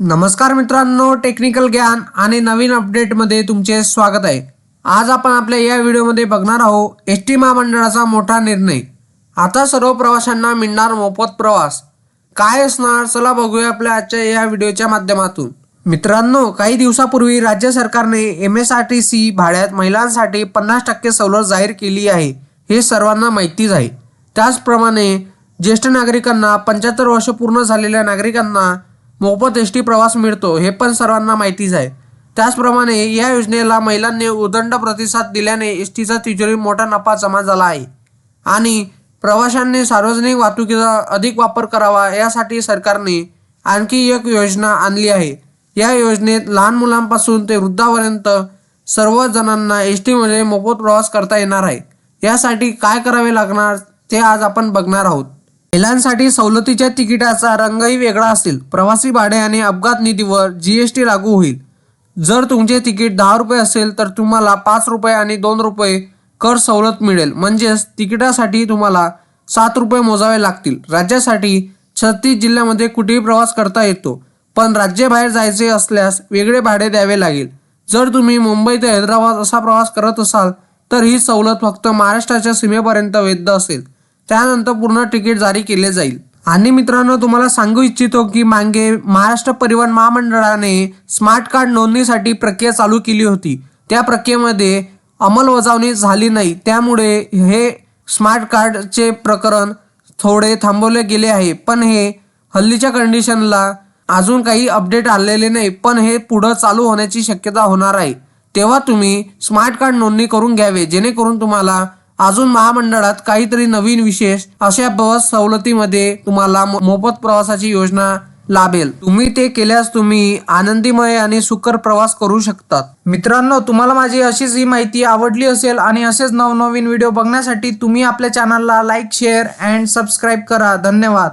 नमस्कार मित्रांनो टेक्निकल ज्ञान आणि नवीन अपडेटमध्ये तुमचे स्वागत आहे. आज आपण आपल्या या व्हिडिओमध्ये बघणार आहोत एस टी महामंडळाचा मोठा निर्णय. आता सर्व प्रवाशांना मिळणार मोफत प्रवास. काय असणार चला बघूया आपल्या आजच्या या व्हिडिओच्या माध्यमातून. मित्रांनो काही दिवसापूर्वी राज्य सरकारने M S R T C भाड्यात महिलांसाठी पन्नास टक्के सवलत जाहीर केली आहे हे सर्वांना माहितीच आहे. त्याचप्रमाणे ज्येष्ठ नागरिकांना पंच्याहत्तर वर्ष पूर्ण झालेल्या नागरिकांना मोफत एस टी प्रवास मिळतो हे पण सर्वांना माहितीच आहे. त्याचप्रमाणे या योजनेला महिलांनी उदंड प्रतिसाद दिल्याने एस टीचा तिजोरी मोठा नफा जमा झाला आहे. आणि प्रवाशांनी सार्वजनिक वाहतुकीचा अधिक वापर करावा यासाठी सरकारने आणखी एक योजना आणली आहे. या योजनेत लहान मुलांपासून ते वृद्धापर्यंत सर्व जणांना एस टीमध्ये मोफत प्रवास करता येणार आहे. यासाठी काय करावे लागणार ते आज आपण बघणार आहोत. महिलांसाठी सवलतीच्या तिकिटाचा रंगही वेगळा असेल प्रवासी भाडे आणि अपघात निधीवर जीएसटी लागू होईल. जर तुमचे तिकीट दहा रुपये असेल तर तुम्हाला पाच रुपये आणि दोन रुपये कर सवलत मिळेल. म्हणजेच तिकिटासाठी तुम्हाला सात रुपये मोजावे लागतील. राज्यासाठी छत्तीस जिल्ह्यामध्ये कुठेही प्रवास करता येतो पण राज्याबाहेर जायचे असल्यास वेगळे भाडे द्यावे लागेल. जर तुम्ही मुंबई ते हैदराबाद असा प्रवास करत असाल तर ही सवलत फक्त महाराष्ट्राच्या सीमेपर्यंत वैध असेल. त्यानंतर पूर्ण तिकीट जारी केले जाईल. आणि मित्रांनो तुम्हाला सांगू इच्छितो की मागे महाराष्ट्र परिवहन महामंडळाने स्मार्ट कार्ड नोंदणीसाठी प्रक्रिया चालू केली होती. त्या प्रक्रियेमध्ये अंमलबजावणी झाली नाही. त्यामुळे हे स्मार्ट कार्डचे प्रकरण थोडे थांबवले गेले आहे. पण हे हल्लीच्या कंडिशनला अजून काही अपडेट आलेले नाही. पण हे पुढं चालू होण्याची शक्यता होणार आहे. तेव्हा तुम्ही स्मार्ट कार्ड नोंदणी करून घ्यावे. जेणेकरून तुम्हाला अजून महामंडळात काहीतरी नवीन विशेष अशा बस सवलतीमध्ये तुम्हाला मो- मोफत प्रवासाची योजना लाभेल. तुम्ही ते केल्यास तुम्ही आनंदीमय आणि सुकर प्रवास करू शकतात. मित्रांनो तुम्हाला माझी अशीच ही माहिती आवडली असेल आणि असेच नवनवीन व्हिडिओ बघण्यासाठी तुम्ही आपल्या चॅनलला लाईक शेअर अँड सबस्क्राईब करा. धन्यवाद.